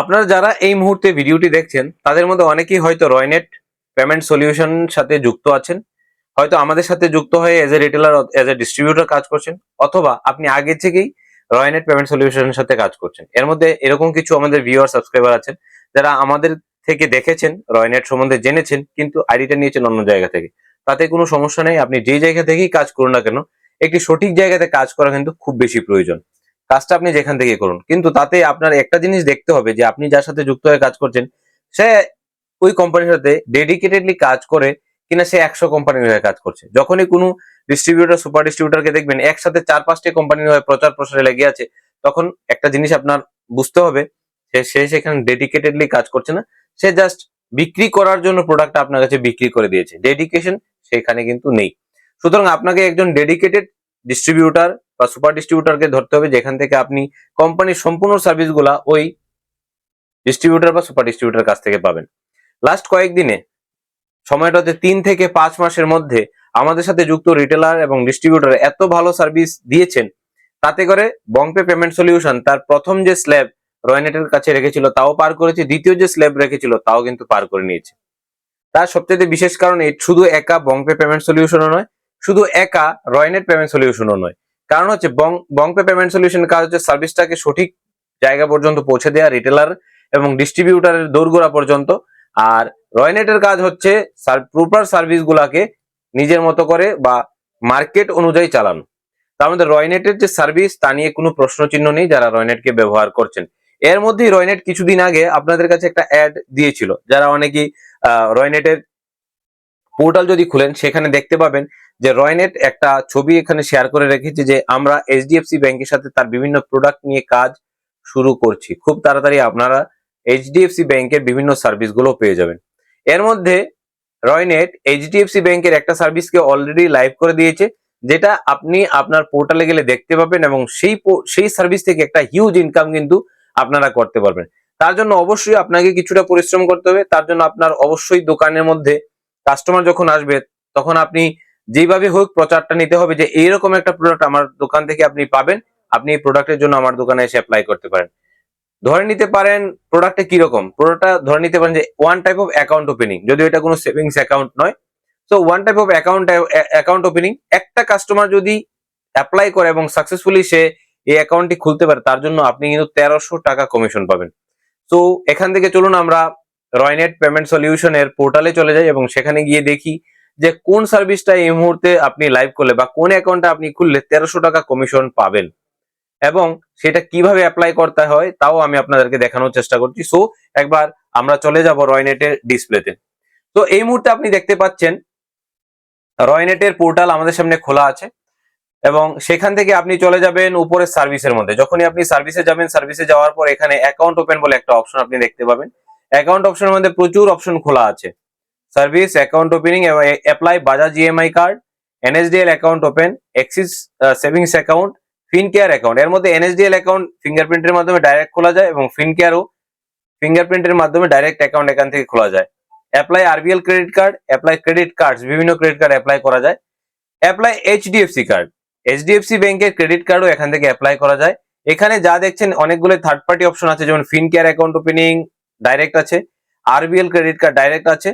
আপনারা যারা এই মুহূর্তে ভিডিওটি দেখছেন, তাদের মধ্যে অনেকেই হয়তো রয়নেট পেমেন্ট সলিউশন সাথে যুক্ত আছেন। হয়তো আমাদের সাথে যুক্ত হয়ে as a retailer as a distributor কাজ করছেন, অথবা আপনি আগে থেকেই রয়নেট পেমেন্ট সলিউশনের সাথে কাজ করছেন। এর মধ্যে এরকম কিছু আমাদের ভিউয়ার সাবস্ক্রাইবার আছেন, যারা আমাদের থেকে দেখেছেন, রয়নেট সম্বন্ধে জেনেছেন, কিন্তু আইডিটা নিয়েছেন অন্য জায়গা থেকে। তাতে কোনো সমস্যা নেই, আপনি যেই জায়গা থেকেই কাজ করুন না কেন, একটি সঠিক জায়গাতে কাজ করা কিন্তু খুব বেশি প্রয়োজন। কাজটা আপনি যেখান থেকে করুন। কিন্তু তাতে আপনার একটা জিনিস দেখতে হবে যে, আপনি যার সাথে যুক্ত হয়ে কাজ করছেন, সে ওই কোম্পানির সাথে ডেডিকেটেডলি কাজ করে কিনা সে একশো কোম্পানির হয়ে কাজ করছে। যখনই কোনো ডিস্ট্রিবিউটার সুপার ডিস্ট্রিবিউটরকে দেখবেন, একসাথে চার পাঁচটি কোম্পানির হয়ে প্রচার প্রসারে লেগে আছে, তখন একটা জিনিস আপনার বুঝতে হবে যে সে সেখানে ডেডিকেটেডলি কাজ করছে না, সে জাস্ট বিক্রি করার জন্য প্রোডাক্টটা আপনার কাছে বিক্রি করে দিয়েছে। ডেডিকেশন সেখানে কিন্তু নেই। সুতরাং আপনাকে একজন ডেডিকেটেড ডিস্ট্রিবিউটার বা সুপার ডিস্ট্রিবিউটারকে ধরতে হবে, যেখান থেকে আপনি কোম্পানির সম্পূর্ণ সার্ভিসগুলা ওই ডিস্ট্রিবিউটার বা সুপার ডিস্ট্রিবিউটার কাছ থেকে পাবেন। লাস্ট কয়েকদিনে, সময়টাতে তিন থেকে পাঁচ মাসের মধ্যে আমাদের সাথে যুক্ত রিটেলার এবং ডিস্ট্রিবিউটার এত ভালো সার্ভিস দিয়েছেন, তাতে করে বংপে পেমেন্ট সলিউশন তার প্রথম যে স্ল্যাব রয়নেটের কাছে রেখেছিল, তাও পার করেছে। দ্বিতীয় যে স্ল্যাব রেখেছিল, তাও কিন্তু পার করে নিয়েছে। তার সবচেয়ে বিশেষ কারণ শুধু একা বংপে পেমেন্ট সলিউশনও নয়, শুধু একা রয়নেট পেমেন্ট সলিউশনও নয়। কারণ হচ্ছে বং বংপে পেমেন্ট সলিউশনের কাজ হচ্ছে সার্ভিসটাকে সঠিক জায়গা পর্যন্ত পৌঁছে দেওয়া রিটেলার এবং ডিস্ট্রিবিউটারের দৌড়গোড়া পর্যন্ত। আর রয়নেটের কাজ হচ্ছে প্রপার সার্ভিস গুলাকে নিজের মতো করে বা মার্কেট অনুযায়ী চালানো। তার মধ্যে রয়নেটের যে সার্ভিস, তা নিয়ে কোনো প্রশ্ন চিহ্ন নেই যারা রয়নেটকে ব্যবহার করছেন। এর মধ্যেই রয়নেট কিছুদিন আগে আপনাদের কাছে একটা অ্যাড দিয়েছিল। যারা অনেকেই রয়নেটের পোর্টাল যদি খুলেন, সেখানে দেখতে পাবেন যে রয়নেট একটা ছবি এখানে শেয়ার করে রেখেছে যে আমরা এইচডিএফসি ব্যাংকের সাথে তার বিভিন্ন প্রোডাক্ট নিয়ে কাজ শুরু করছি। খুব তাড়াতাড়ি আপনারা এইচডিএফসি ব্যাংকের বিভিন্ন সার্ভিসগুলো পেয়ে যাবেন। এর মধ্যে রয়নেট এইচডিএফসি ব্যাংকের একটা সার্ভিসকে অলরেডি লাইভ করে দিয়েছে, যেটা আপনি আপনার পোর্টালে গেলে দেখতে পাবেন এবং সেই সেই সার্ভিস থেকে একটা হিউজ ইনকাম কিন্তু আপনারা করতে পারবেন। তার জন্য অবশ্যই আপনাকে কিছুটা পরিশ্রম করতে হবে। তার জন্য আপনার অবশ্যই দোকানের মধ্যে কাস্টমার যখন আসবে, তখন আপনি যেভাবে হোক প্রচারটা নিতে হবে যে এইরকম একটা প্রোডাক্ট আমার দোকান থেকে আপনি পাবেন, আপনি এই প্রোডাক্টের জন্য আমার দোকানে এসে অ্যাপ্লাই করতে পারেন। ধরে নিতে পারেন প্রোডাক্টটা কীরকম? প্রোডাক্টটা ধরে নিতে পারেন যে one type of account opening যদিও এটা কোনো সেভিংস অ্যাকাউন্ট নয়। So one type of account account opening একটা কাস্টমার যদি অ্যাপ্লাই করে এবং সাকসেসফুলি সে এই অ্যাকাউন্টটি খুলতে পারে, তার জন্য আপনি কিন্তু তেরোশো টাকা কমিশন পাবেন। তো এখান থেকে চলুন আমরা রয়নেট পেমেন্ট সলিউশনের পোর্টালে চলে যাই এবং সেখানে গিয়ে দেখি যে কোন সার্ভিসটা এই মুহূর্তে আপনি লাইভ করলে বা কোন অ্যাকাউন্টটা আপনি খুললে তেরোশো টাকা কমিশন পাবেন। এবং সেটা কীভাবে অ্যাপ্লাই করতে হয় তাও আমি আপনাদেরকে দেখানোর চেষ্টা করছি। সো একবার আমরা চলে যাব রয়নেটের ডিসপ্লেতে তো। এই মুহূর্তে আপনি দেখতে পাচ্ছেন, রয়নেটের পোর্টাল আমাদের সামনে খোলা আছে এবং সেখান থেকে আপনি চলে যাবেন উপরের সার্ভিসের মধ্যে। যখনই আপনি সার্ভিসে যাবেন সার্ভিসে যাওয়ার পর এখানে অ্যাকাউন্ট ওপেন বলে একটা অপশন আপনি দেখতে পাবেন। অ্যাকাউন্ট অপশনের মধ্যে প্রচুর অপশন খোলা আছে। Service account opening apply Bajaj EMI card NSDL account open Axis savings account Fincare account এর মধ্যে এনএসডিএল অ্যাকাউন্ট ফিঙ্গারপ্রিন্টের মাধ্যমে ডাইরেক্ট খোলা যায় এবং ফিনকেয়ারও ফিঙ্গারপ্রিন্টের মাধ্যমে ডাইরেক্ট অ্যাকাউন্ট এখান থেকে খোলা যায়। Apply RBL credit card apply credit card বিভিন্ন ক্রেডিট কার্ড অ্যাপ্লাই করা যায়। অ্যাপ্লাই এইচডিএফসি কার্ড এইচডিএফসি ব্যাংকের ক্রেডিট কার্ডও এখান থেকে অ্যাপ্লাই করা যায়। এখানে যা দেখছেন, অনেকগুলো থার্ড পার্টি অপশন আছে, যেমন ফিনকেয়ার অ্যাকাউন্ট ওপেনিং ডাইরেক্ট আছে আরবিএল ক্রেডিট কার্ড ডাইরেক্ট আছে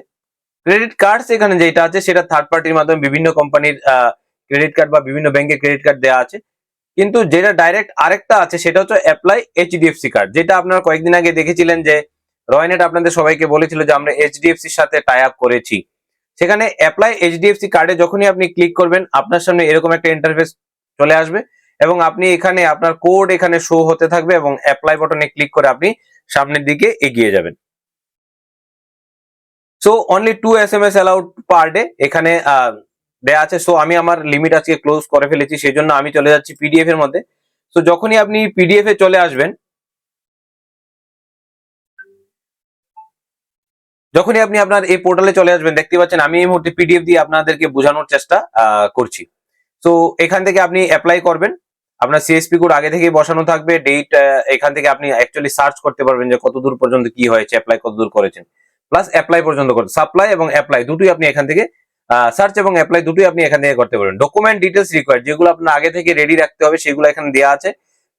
ক্রেডিট কার্ডস এখানে যেটা আছে, সেটা থার্ড পার্টির মাধ্যমে বিভিন্ন কোম্পানির ক্রেডিট কার্ড বা বিভিন্ন ব্যাংকের ক্রেডিট কার্ড দেওয়া আছে। কিন্তু যেটা ডাইরেক্ট আরেকটা আছে, সেটা হচ্ছে অ্যাপ্লাই এইচডিএফসি কার্ড যেটা আপনারা কয়েকদিন আগে দেখেছিলেন যে, রয়নেট আপনাদের সবাইকে বলেছিল যে, আমরা এইচডিএফসি এর সাথে টাই আপ করেছি। সেখানে অ্যাপ্লাই এইচডিএফসি কার্ডে যখনই আপনি ক্লিক করবেন, আপনার সামনে এরকম একটা ইন্টারফেস চলে আসবে এবং আপনি এখানে আপনার কোড এখানে শো হতে থাকবে এবং অ্যাপ্লাই বটনে ক্লিক করে আপনি সামনের দিকে এগিয়ে যাবেন। So only two S M S allowed per day এখানে দেয়া আছে। সো আমি আমার লিমিট আজকে ক্লোজ করে ফেলেছি সেই জন্য আমি চলে যাচ্ছি পিডিএফ এর মধ্যে। তো যখনই আপনি পিডিএফ এ চলে আসবেন, যখনই আপনি আপনার এই পোর্টালে চলে আসবেন, দেখতে পাচ্ছেন আমি এই মুহূর্তে পিডিএফ দিয়ে আপনাদেরকে বোঝানোর চেষ্টা করছি। তো এখান থেকে আপনি অ্যাপ্লাই করবেন। আপনার সিএসপি কোড আগে থেকেই বসানো থাকবে। ডেট এখান থেকে আপনি অ্যাকচুয়ালি সার্চ করতে পারবেন যে কত দূর পর্যন্ত কি হয়েছে অ্যাপ্লাই কত দূর করেছেন। প্লাস অ্যাপ্লাই পর্যন্ত করতে সাপ্লাই এবং অ্যাপ্লাই দুটোই আপনি এখান থেকে সার্চ এবং অ্যাপ্লাই দুটোই আপনি এখান থেকে করতে পারবেন। ডকুমেন্ট ডিটেলস রিকোয়ার্ড যেগুলো আপনার আগে থেকে রেডি রাখতে হবে, সেগুলো এখানে দেওয়া আছে।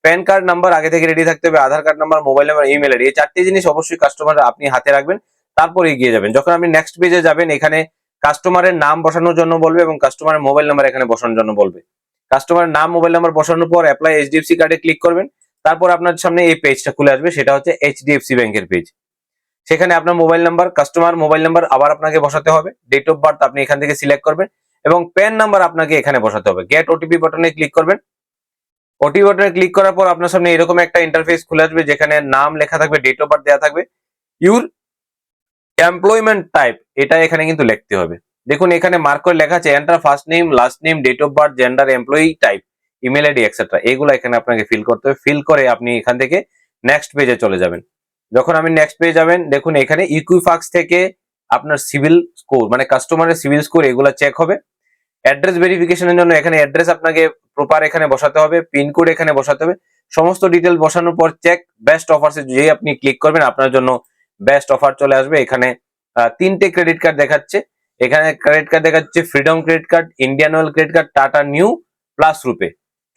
প্যান কার্ড নাম্বার আগে থেকে রেডি থাকতে হবে Aadhaar card number mobile number email ID এই চারটি জিনিস অবশ্যই কাস্টমার আপনি হাতে রাখবেন, তারপর এগিয়ে যাবেন। যখন আপনি নেক্সট পেজে যাবেন, এখানে কাস্টমারের নাম বসানোর জন্য বলবে এবং কাস্টমারের মোবাইল নাম্বার এখানে বসানোর জন্য বলবে। কাস্টমারের নাম মোবাইল নাম্বার বসানোর পর অ্যাপ্লাই এইচডিএফসি কার্ডে ক্লিক করবেন, তারপর আপনার সামনে এই পেজটা খুলে আসবে, সেটা হচ্ছে এইচডিএফসি ব্যাংকের পেজ সেখানে আপনার mobile number customer mobile number আবার আপনাকে বসাতে হবে। ডেট অফ বার্থ আপনি এখান থেকে সিলেক্ট করবেন এবং প্যান নাম্বার আপনাকে এখানে বসাতে হবে। গেট ওটিপি বাটনে ক্লিক করবেন। ওটিপি বাটনে ক্লিক করার পর আপনার সামনে এরকম একটা ইন্টারফেস খুলে আসবে যেখানে নাম লেখা থাকবে ডেট অফ বার্থ দেওয়া থাকবে। ইউর এমপ্লয়মেন্ট টাইপ এটা এখানে কিন্তু লিখতে হবে। দেখুন, এখানে মার্ক করে লেখা আছে enter first name last name date of birth gender employee type email ID etcetera এগুলো এখানে আপনাকে ফিল করতে হবে। ফিল করে আপনি এখান থেকে নেক্সট পেজে চলে যাবেন। যখন আপনি নেক্সট পেজে যাবেন, দেখুন এখানে ইকুইফাক্স থেকে আপনার সিভিল স্কোর মানে কাস্টমারের সিভিল স্কোর এগুলো চেক হবে। অ্যাড্রেস ভেরিফিকেশনের জন্য এখানে অ্যাড্রেস আপনাকে প্রপার এখানে বসাতে হবে পিনকোড এখানে বসাতে হবে। সমস্ত ডিটেল বসানোর পর চেক বেস্ট অফার্সে যেই আপনি ক্লিক করবেন, আপনার জন্য বেস্ট অফার চলে আসবে। এখানে তিনটে ক্রেডিট কার্ড দেখাচ্ছে। এখানে ক্রেডিট কার্ড দেখাচ্ছে freedom credit card Indian Oil credit card Tata Neu plus RuPay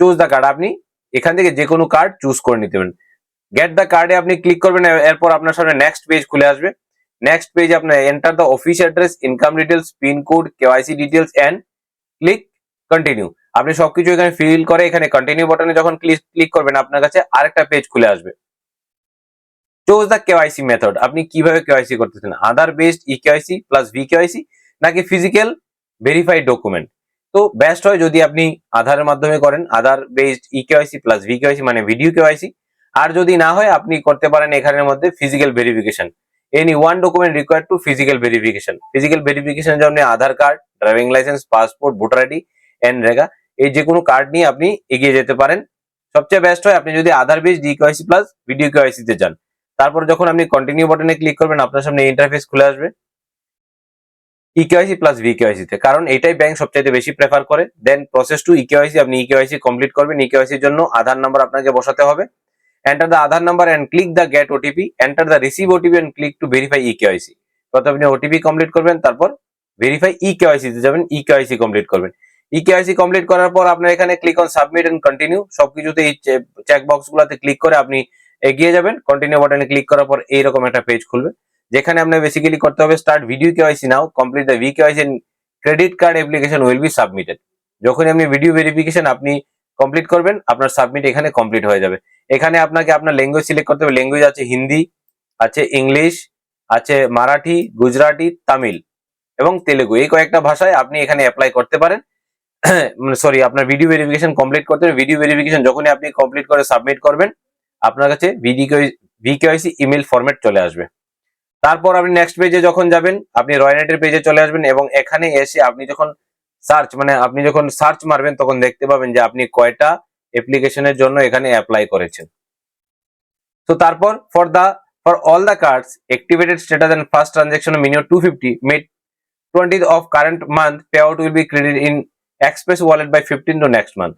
choose the card আপনি, এখান থেকে যে কোনো কার্ড চুজ করে নিতে পারেন। গেট দ্য কার্ডে আপনি ক্লিক করবেন, এরপর আপনার সামনে নেক্সট পেজ খুলে আসবে। নেক্সট পেজ আপনার enter the office address income details pin code KYC details and click continue আপনি সবকিছু এখানে ফিল করে এখানে কন্টিনিউ বাটনে যখন ক্লিক ক্লিক করবেন, আপনার কাছে আরেকটা পেজ খুলে আসবে। চোজ দ্য কেওয়াইসি মেথড আপনি কীভাবে কেওয়াইসি করতেছেন? Aadhaar based e KYC plus V KYC নাকি ফিজিক্যাল ভেরিফাইড ডকুমেন্ট তো বেস্ট হয় যদি আপনি আধারের মাধ্যমে করেন Aadhaar based e KYC plus V KYC মানে ভিডিও কেওয়াইসি আর যদি না হয়, আপনি করতে পারেন এখানের মধ্যে physical verification any one document require to physical verification physical ভেরিফিকেশনের জন্য Aadhaar card driving licence passport voter ID NREGA এই যে কোনো কার্ড নিয়ে আপনি এগিয়ে যেতে পারেন। সবচেয়ে বেস্ট হয়, আপনি যদি Aadhaar based KYC plus video KYC তে যান। তারপর যখন আপনি কন্টিনিউ বাটনে ক্লিক করবেন, আপনার সামনে ইন্টারফেস খুলে আসবে। E KYC plus V KYC তে। কারণ এটাই ব্যাংক সবচাইতে বেশি প্রেফার করে। Then process to e KYC আপনি ই কেওয়াইসি কমপ্লিট করবেন। ই কেওয়াইসির জন্য আধার নাম্বার আপনাকে বসাতে হবে। Enter the Aadhaar number and click the get OTP enter the receive OTP and click to verify e KYC প্রথমে আপনি ওটিপি কমপ্লিট করবেন, তারপর ভেরিফাই ই কেওয়াইসি তে যাবেন ই কেওয়াইসি কমপ্লিট করবেন। ই কেওয়াইসি কমপ্লিট করার পর আপনার এখানে click on submit and continue সবকিছুতে এই চেক বক্স গুলাতে ক্লিক করে আপনি এগিয়ে যাবেন। কন্টিনিউ বাটনে ক্লিক করার পর এইরকম একটা পেজ খুলবে। যেখানে আপনার বেসিক্যালি করতে হবে start video KYC now complete the V KYC credit card application will be submitted যখনই আপনি ভিডিও ভেরিফিকেশন আপনি কমপ্লিট করবেন, আপনার সাবমিট এখানে কমপ্লিট হয়ে যাবে। এখানে আপনাকে আপনার ল্যাঙ্গুয়েজ সিলেক্ট করতে হবে। ল্যাঙ্গুয়েজ আছে হিন্দি, আছে ইংলিশ, আছে মারাঠি, গুজরাটি, তামিল এবং তেলেগু। এই কয়েকটা ভাষায় আপনি এখানে অ্যাপ্লাই করতে পারেন। সরি আপনার ভিডিও ভেরিফিকেশন কমপ্লিট করতে হবে। ভিডিও ভেরিফিকেশন যখনই আপনি কমপ্লিট করে সাবমিট করবেন, আপনার কাছে ভিকেওয়াইসি ইমেল ফরম্যাট চলে আসবে। তারপর আপনি নেক্সট পেজে যখন যাবেন, আপনি রয়নেটের পেজে চলে আসবেন এবং এখানে এসে আপনি যখন সার্চ মানে আপনি যখন সার্চ মারবেন, তখন দেখতে পাবেন যে আপনি কয়টা অ্যাপ্লিকেশনের জন্য এখানে অ্যাপ্লাই করেছেন। তো তারপর for the for all the cards activated status and first transaction minimum two fifty made twenty of current month payout will be credit in express wallet by fifteen to next month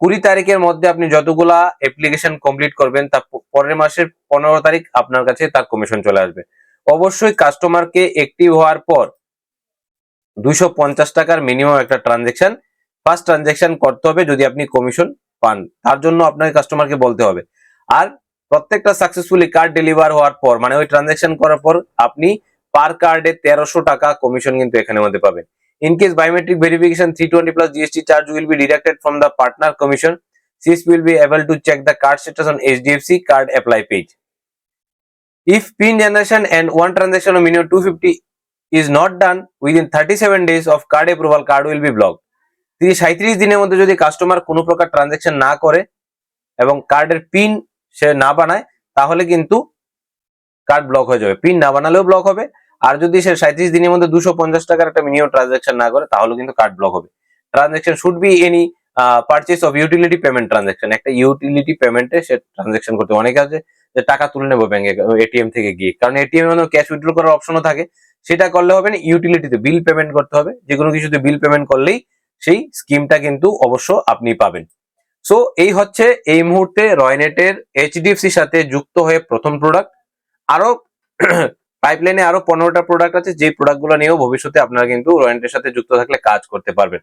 কুড়ি তারিখের মধ্যে আপনি যতগুলা application complete করবেন প- পরের মাসের পনেরো তারিখ আপনার কাছে তার কমিশন চলে আসবে। অবশ্যই কাস্টমারকে অ্যাক্টিভ হওয়ার পর পঞ্চাশ টাকার মিনিমাম একটা ট্রানজেকশন ফার্স্ট ট্রানজেকশন করতে হবে যদি আপনি কমিশন পান তার জন্য আপনাকে কাস্টমারকে বলতে হবে আর প্রত্যেকটা সাকসেসফুলি কার্ড ডেলিভার হওয়ার পর মানে ওই ট্রানজেকশন করার পর আপনি পার কার্ডে তেরোশো টাকা কমিশন কিন্তু এখানের মধ্যে পাবেন in case biometric verification three twenty plus GST charge will be deducted from the partner commission CSP will be able to check the card status on HDFC card apply page. If PIN generation and one transaction of minimum 250 is not done within 37 days of card approval, card will be blocked. তিরিশ সাঁত্রিশ দিনের মধ্যে যদি customer কোনো প্রকার transaction না করে এবং কার্ডের পিন সে না বানায় তাহলে কিন্তু কার্ড ব্লক হয়ে যাবে পিন না বানালেও ব্লক হবে আর যদি সে সাঁত্রিশ দিনের মধ্যে দুশো পঞ্চাশ টাকার একটা মিনিমাম ট্রানজাকশন না করে তাহলে কিন্তু কার্ড ব্লক হবে transaction should be any purchase of utility payment transaction একটা ইউটিলিটি পেমেন্টে সে ট্রানজাকশন করতে অনেকে আছে যে টাকা তুলে নেব ব্যাংকে এটিএম থেকে গিয়ে কারণ এটিএম এর ক্যাশ উইথড্র করার অপশনও থাকে সেটা করলে হবে না ইউটিলিটিতে বিল পেমেন্ট করতে হবে যে কোনো কিছুতে বিল পেমেন্ট করলেই সেই স্কিমটা কিন্তু অবশ্য আপনি পাবেন। সো এই হচ্ছে এই মুহূর্তে রয়নেটের এইচডিএফসির সাথে যুক্ত হয়ে প্রথম প্রোডাক্ট আরও পাইপলাইনে আরও পনেরোটা প্রোডাক্ট আছে যে প্রোডাক্টগুলো নিয়েও ভবিষ্যতে আপনারা কিন্তু রয়নেটের সাথে যুক্ত থাকলে কাজ করতে পারবেন।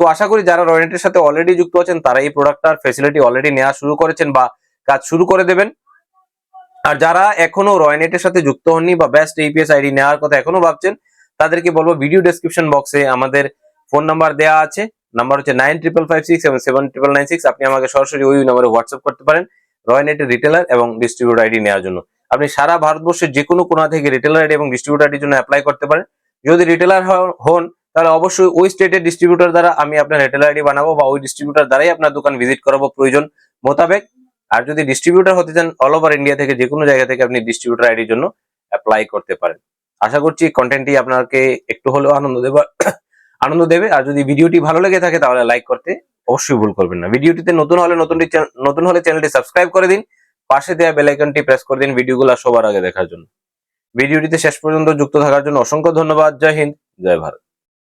তো আশা করি যারা রয়নেটের সাথে অলরেডি যুক্ত আছেন, তারা এই প্রোডাক্টটার ফেসিলিটি অলরেডি নেওয়া শুরু করেছেন বা কাজ শুরু করে দেবেন। আর যারা এখনও রয়নেটের সাথে যুক্ত হননি বা বেস্ট ইপিএস আইডি নেওয়ার কথা এখনও ভাবছেন, তাদেরকে বলব ভিডিও ডেসক্রিপশন বক্সে আমাদের ফোন নাম্বার দেওয়া আছে। নাম্বার হচ্ছে নাইন ট্রিপল ফাইভ সিক্স এবং সেভেন ট্রিপল নাইন সিক্স। আপনি আমাকে সরাসরি ওই নাম্বারে হোয়াটসঅ্যাপ করতে পারেন রয়নেটের রিটেলার এবং ডিস্ট্রিবিউটর আইডি নেওয়ার জন্য। আপনি সারা ভারতবর্ষের যে কোনো কোনা থেকে রিটেলার আইডি এবং ডিস্ট্রিবিউটর আইডির জন্য অ্যাপ্লাই করতে পারেন। যদি রিটেলার হন, তাহলে অবশ্যই ওই স্টেটের ডিস্ট্রিবিউটর দ্বারা আমি আপনার রিটেলার আইডি বানাবো বা ওই ডিস্ট্রিবিউটর দ্বারাই আপনার দোকান ভিজিট করাবো প্রয়োজন মোতাবেক। আর যদি ডিস্ট্রিবিউটর হতে চান অল ওভার ইন্ডিয়া থেকে যে কোনো জায়গা থেকে আপনি ডিস্ট্রিবিউটর আইডির জন্য অ্যাপ্লাই করতে পারেন। আশা করছি কন্টেন্টটি আপনাকে একটু হলেও আনন্দ দেবে। আনন্দ দেবে। আর যদি ভিডিওটি ভালো লেগে থাকে তাহলে লাইক করতে অবশ্যই ভুল করবেন না। ভিডিওটিতে নতুন হলে নতুনটি নতুন হলে চ্যানেলটি সাবস্ক্রাইব করে দিন। পাশে দেওয়া বেলাইকনটি প্রেস করে দিন ভিডিওগুলো সবার আগে দেখার জন্য। ভিডিওটিতে শেষ পর্যন্ত যুক্ত থাকার জন্য অসংখ্য ধন্যবাদ। জয় হিন্দ, জয় ভারত।